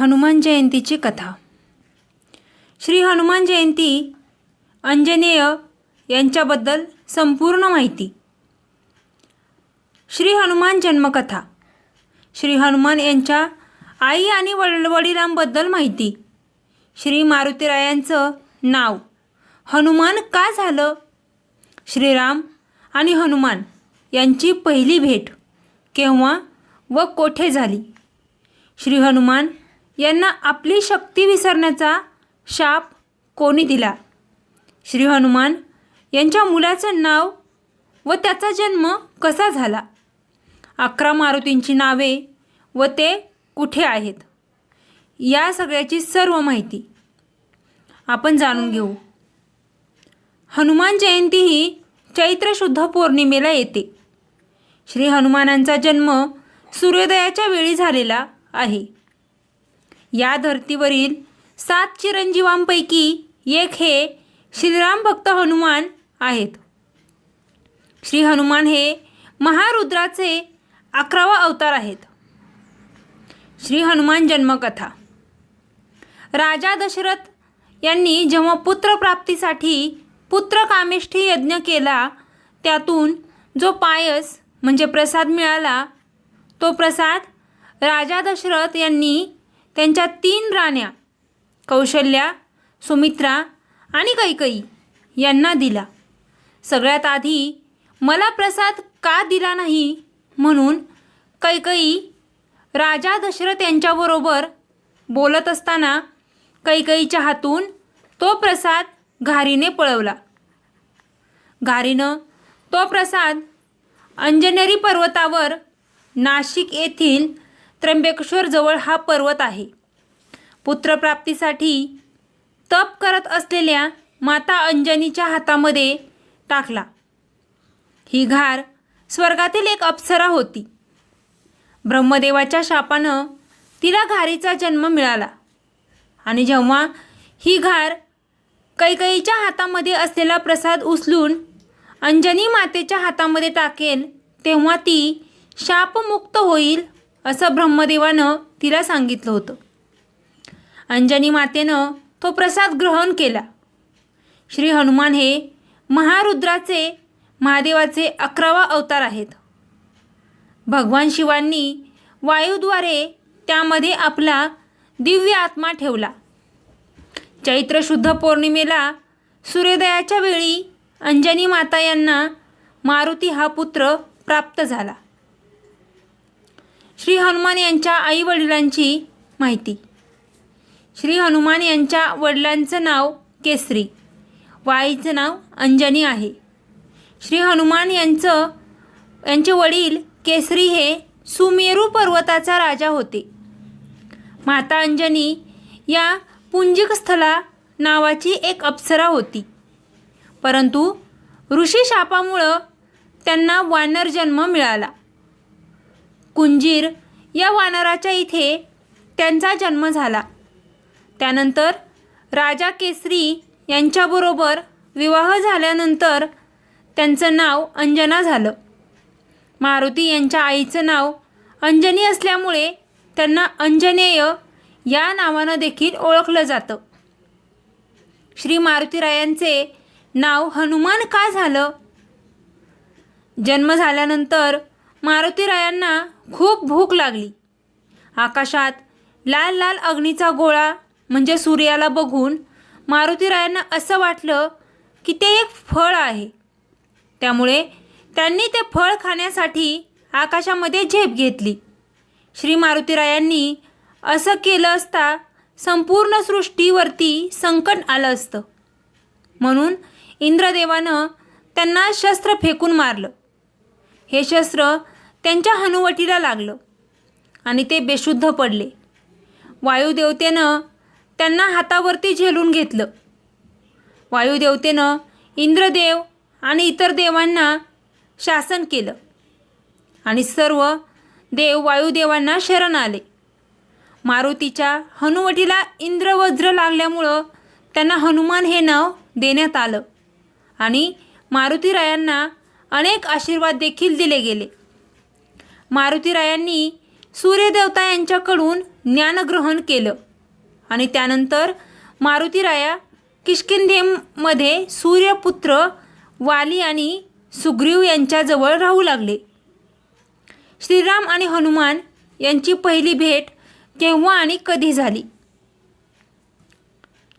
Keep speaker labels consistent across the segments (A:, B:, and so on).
A: हनुमान जयंतीची कथा. श्री हनुमान जयंती अंजनेय यांच्याबद्दल संपूर्ण माहिती. श्री हनुमान जन्मकथा. श्री हनुमान यांच्या आई आणि वड वडिलांबद्दल माहिती. श्री मारुतीरायांचं नाव. हनुमान का झालं? श्रीराम आणि हनुमान यांची पहिली भेट केव्हा व कोठे झाली? श्री हनुमान यांना आपली शक्ती विसरण्याचा शाप कोणी दिला? श्री हनुमान यांच्या मुलाचं नाव व त्याचा जन्म कसा झाला? अकरा मारुतींची नावे व ते कुठे आहेत? या सगळ्याची सर्व माहिती आपण जाणून घेऊ. हनुमान जयंती ही चैत्र शुद्ध पौर्णिमेला येते. श्री हनुमानांचा जन्म सूर्योदयाच्या वेळी झालेला आहे. या धर्तीवरील सात चिरंजीवांपैकी एक हे श्रीराम भक्त हनुमान आहेत. श्री हनुमान हे महारुद्राचे अकरावा अवतार आहेत. श्री हनुमान जन्मकथा. राजा दशरथ यांनी जेव्हा पुत्रप्राप्तीसाठी पुत्रकामेष्ठी यज्ञ केला त्यातून जो पायस म्हणजे प्रसाद मिळाला तो प्रसाद राजा दशरथ यांनी त्यांच्या तीन राण्या कौशल्या सुमित्रा आणि कैकई यांना दिला. सगळ्यात आधी मला प्रसाद का दिला नाही म्हणून कैकई राजा दशरथ यांच्याबरोबर बोलत असताना कैकईच्या हातून तो प्रसाद घारीने पळवला. घारीनं तो प्रसाद अंजनेरी पर्वतावर नाशिक येथील त्र्यंबकेश्वरजवळ हा पर्वत आहे. पुत्रप्राप्तीसाठी तप करत असलेल्या माता अंजनीच्या हातामध्ये टाकला. ही घार स्वर्गातील एक अप्सरा होती. ब्रह्मदेवाच्या शापानं तिला घारीचा जन्म मिळाला. आणि जेव्हा ही घार कैकईच्या हातामध्ये असलेला प्रसाद उचलून अंजनी मातेच्या हातामध्ये टाकेल तेव्हा ती शापमुक्त होईल असं ब्रह्मदेवानं तिला सांगितलं होतं. अंजनी मातेनं तो प्रसाद ग्रहण केला. श्री हनुमान हे महारुद्राचे महादेवाचे अकरावा अवतार आहेत. भगवान शिवांनी वायूद्वारे त्यामध्ये आपला दिव्य आत्मा ठेवला. चैत्र शुद्ध पौर्णिमेला सूर्योदयाच्या वेळी अंजनी माता यांना मारुती हा पुत्र प्राप्त झाला. श्री हनुमान यांच्या आई वडिलांची माहिती. श्री हनुमान यांच्या वडिलांचं नाव केसरी. व आईचं नाव अंजनी आहे. श्री हनुमान यांचं यांचे वडील केसरी हे सुमेरू पर्वताचा राजा होते. माता अंजनी या पुंजिकस्थला नावाची एक अप्सरा होती. परंतु ऋषी शापामुळं त्यांना वानर जन्म मिळाला. कुंजीर या वानराच्या इथे त्यांचा जन्म झाला. त्यानंतर राजा केसरी यांच्याबरोबर विवाह झाल्यानंतर त्यांचं नाव अंजना झालं. मारुती यांच्या आईचं नाव अंजनी असल्यामुळे त्यांना अंजनेय या नावानं देखील ओळखलं जातं. श्री मारुतीरायांचे नाव हनुमान का झालं? जन्म झाल्यानंतर मारुतीरायांना खूप भूक लागली. आकाशात लाल लाल अग्नीचा गोळा म्हणजे सूर्याला बघून मारुतीरायांना असं वाटलं की ते एक फळ आहे. त्यामुळे त्यांनी ते फळ खाण्यासाठी आकाशामध्ये झेप घेतली. श्री मारुतीरायांनी असं केलं असता संपूर्ण सृष्टीवरती संकट आलं असतं. म्हणून इंद्रदेवानं त्यांना शस्त्र फेकून मारलं. हे शस्त्र त्यांच्या हनुवटीला लागलं आणि ते बेशुद्ध पडले. वायुदेवतेनं त्यांना हातावरती झेलून घेतलं. वायुदेवतेनं इंद्रदेव आणि इतर देवांना शासन केलं आणि सर्व देव वायुदेवांना शरण आले. मारुतीच्या हनुवटीला इंद्रवज्र लागल्यामुळं त्यांना हनुमान हे नाव देण्यात आलं आणि मारुतीरायांना अनेक आशीर्वाद देखील दिले गेले. मारुतीरायांनी सूर्यदेवता यांच्याकडून ज्ञानग्रहण केलं आणि त्यानंतर मारुतीराया किष्किंधेमध्ये सूर्यपुत्र वाली आणि सुग्रीव यांच्याजवळ राहू लागले. श्रीराम आणि हनुमान यांची पहिली भेट केव्हा आणि कधी झाली?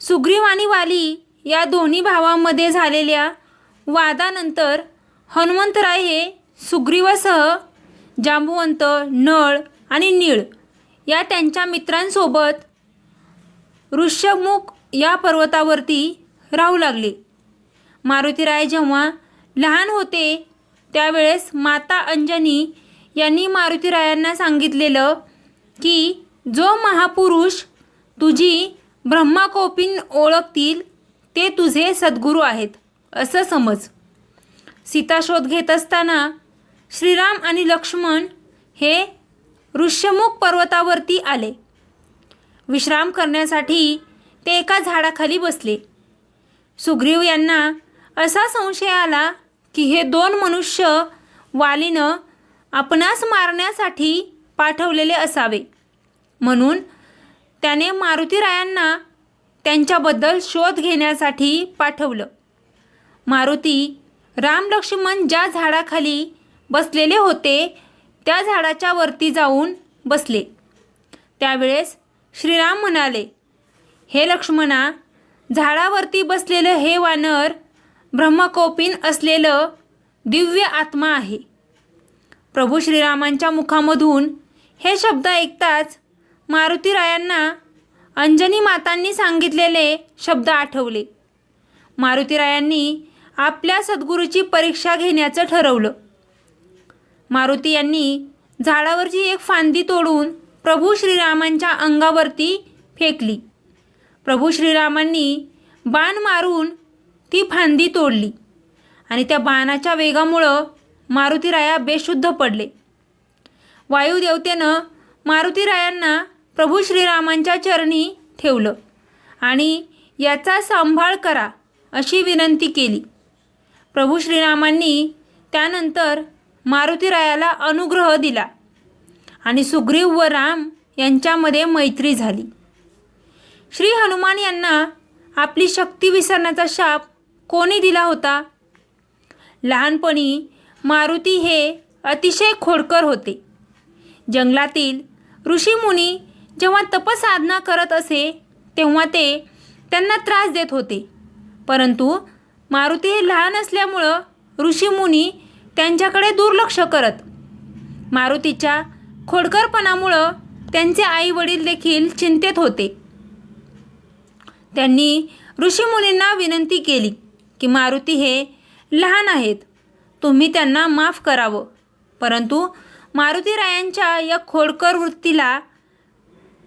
A: सुग्रीव आणि वाली या दोन्ही भावांमध्ये झालेल्या वादानंतर हनुमंतराय हे सुग्रीवासह जांबुवंत नळ आणि नीळ या त्यांच्या मित्रांसोबत ऋष्यमुख या पर्वतावरती राहू लागले. मारुतीराय जेव्हा लहान होते त्यावेळेस माता अंजनी यांनी मारुतीरायांना सांगितलेलं की जो महापुरुष तुझी ब्रह्माकोपीन ओळखतील ते तुझे सद्गुरू आहेत. असं समज. सीता शोध घेत असताना श्रीराम आणि लक्ष्मण हे ऋष्यमुख पर्वतावरती आले. विश्राम करण्यासाठी ते एका झाडाखाली बसले. सुग्रीव यांना असा संशय आला की हे दोन मनुष्य वालीनं आपणास मारण्यासाठी पाठवलेले असावे. म्हणून त्याने मारुतीरायांना त्यांच्याबद्दल शोध घेण्यासाठी पाठवलं. मारुती राम लक्ष्मण ज्या झाडाखाली बसलेले होते त्या झाडाच्या वरती जाऊन बसले. त्यावेळेस श्रीराम म्हणाले हे लक्ष्मणा झाडावरती बसलेलं हे वानर ब्रह्मकोपीन असलेलं दिव्य आत्मा आहे. प्रभू श्रीरामांच्या मुखामधून हे शब्द ऐकताच मारुतीरायांना अंजनी मातांनी सांगितलेले शब्द आठवले. मारुतीरायांनी आपल्या सद्गुरूची परीक्षा घेण्याचं ठरवलं. मारुती यांनी झाडावरची एक फांदी तोडून प्रभू श्रीरामांच्या अंगावरती फेकली. प्रभू श्रीरामांनी बाण मारून ती फांदी तोडली आणि त्या बाणाच्या वेगामुळं मारुतीराया बेशुद्ध पडले. वायुदेवतेनं मारुतीरायांना प्रभू श्रीरामांच्या चरणी ठेवलं आणि याचा सांभाळ करा अशी विनंती केली. प्रभू श्रीरामांनी त्यानंतर मारुतीरायाला अनुग्रह दिला आणि सुग्रीव व राम यांच्यामध्ये मैत्री झाली. श्री हनुमान यांना आपली शक्ती विसरण्याचा शाप कोणी दिला होता? लहानपणी मारुती हे अतिशय खोडकर होते. जंगलातील ऋषीमुनी जेव्हा तपसाधना करत असे तेव्हा ते त्यांना त्रास देत होते. परंतु मारुती हे लहान असल्यामुळं ऋषीमुनी त्यांच्याकडे दुर्लक्ष करत. मारुतीच्या खोडकरपणामुळं त्यांचे आई वडील देखील चिंतेत होते. त्यांनी ऋषीमुनींना विनंती केली की मारुती हे लहान आहेत. तुम्ही त्यांना माफ करावं. परंतु मारुतीरायांच्या या खोडकर वृत्तीला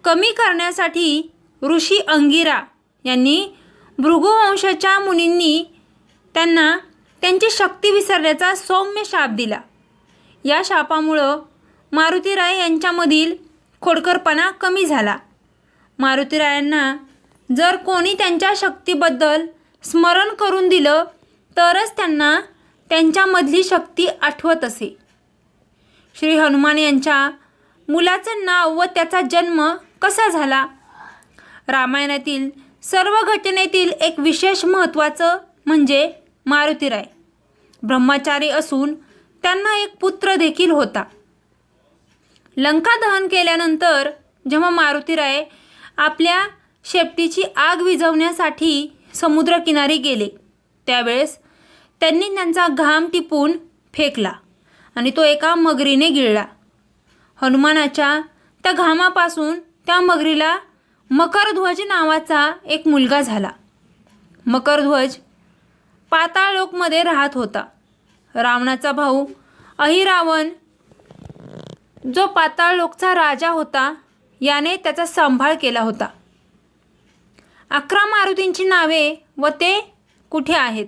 A: कमी करण्यासाठी ऋषी अंगिरा यांनी भृगुवंशाच्या मुनींनी त्यांना त्यांची शक्ती विसरण्याचा सौम्य शाप दिला. या शापामुळं मारुतीराय यांच्यामधील खोडकरपणा कमी झाला. मारुतीरायांना जर कोणी त्यांच्या शक्तीबद्दल स्मरण करून दिलं तरच त्यांना त्यांच्यामधली शक्ती आठवत असे. श्री हनुमान यांच्या मुलाचं नाव व त्याचा जन्म कसा झाला? रामायणातील सर्व घटनेतील एक विशेष महत्त्वाचं म्हणजे मारुतीराय ब्रह्मचारी असून त्यांना एक पुत्र देखील होता. लंका दहन केल्यानंतर जेव्हा मारुतीराय आपल्या शेपटीची आग विझवण्यासाठी समुद्रकिनारी गेले त्यावेळेस त्यांनी त्यांचा घाम टिपून फेकला आणि तो एका मगरीने गिळला. हनुमानाच्या त्या घामापासून त्या मगरीला मकरध्वज नावाचा एक मुलगा झाला. मकरध्वज पाताळलोकमध्ये राहत होता. रावणाचा भाऊ अहिरावण जो पाताळलोकचा राजा होता याने त्याचा सांभाळ केला होता. अकरा मारुतींची नावे व ते कुठे आहेत?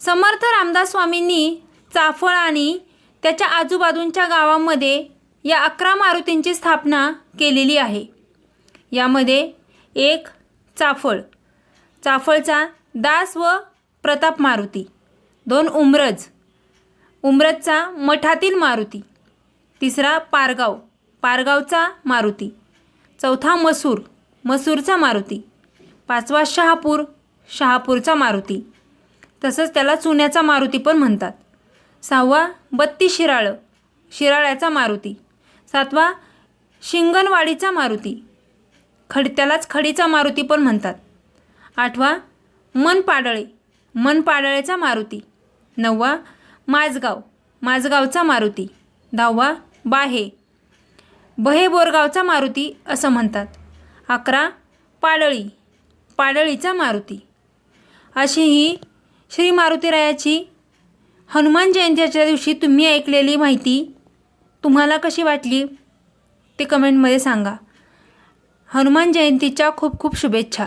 A: समर्थ रामदास स्वामींनी चाफळ आणि त्याच्या आजूबाजूंच्या गावामध्ये या अकरा मारुतींची स्थापना केलेली आहे. यामध्ये एक चाफळ. चाफळचा दास व प्रताप मारुती. दोन उमरज. उमरजचा मठातील मारुती. तिसरा पारगाव. पारगावचा मारुती. चौथा मसूर. मसूरचा मारुती. पाचवा शहापूर. शहापूरचा मारुती. तसंच त्याला चुन्याचा मारुती पण म्हणतात. सहावा बत्ती शिराळं. शिराळ्याचा मारुती. सातवा शिंगणवाडीचा मारुती. खड त्यालाच खडीचा मारुती पण म्हणतात. आठवा मन पाडळे मन पाडळेचा मारुती. नववा माझगाव. माझगावचा मारुती. दहावा बाहे. बहे बोरगावचा मारुती असं म्हणतात. अकरा पाडळी. पाडळीचा मारुती. अशी ही श्री मारुतीरायाची हनुमान जयंतीच्या दिवशी तुम्ही ऐकलेली माहिती तुम्हाला कशी वाटली? ते कमेंटमध्ये सांगा. हनुमान जयंतीच्या खूप खूप शुभेच्छा.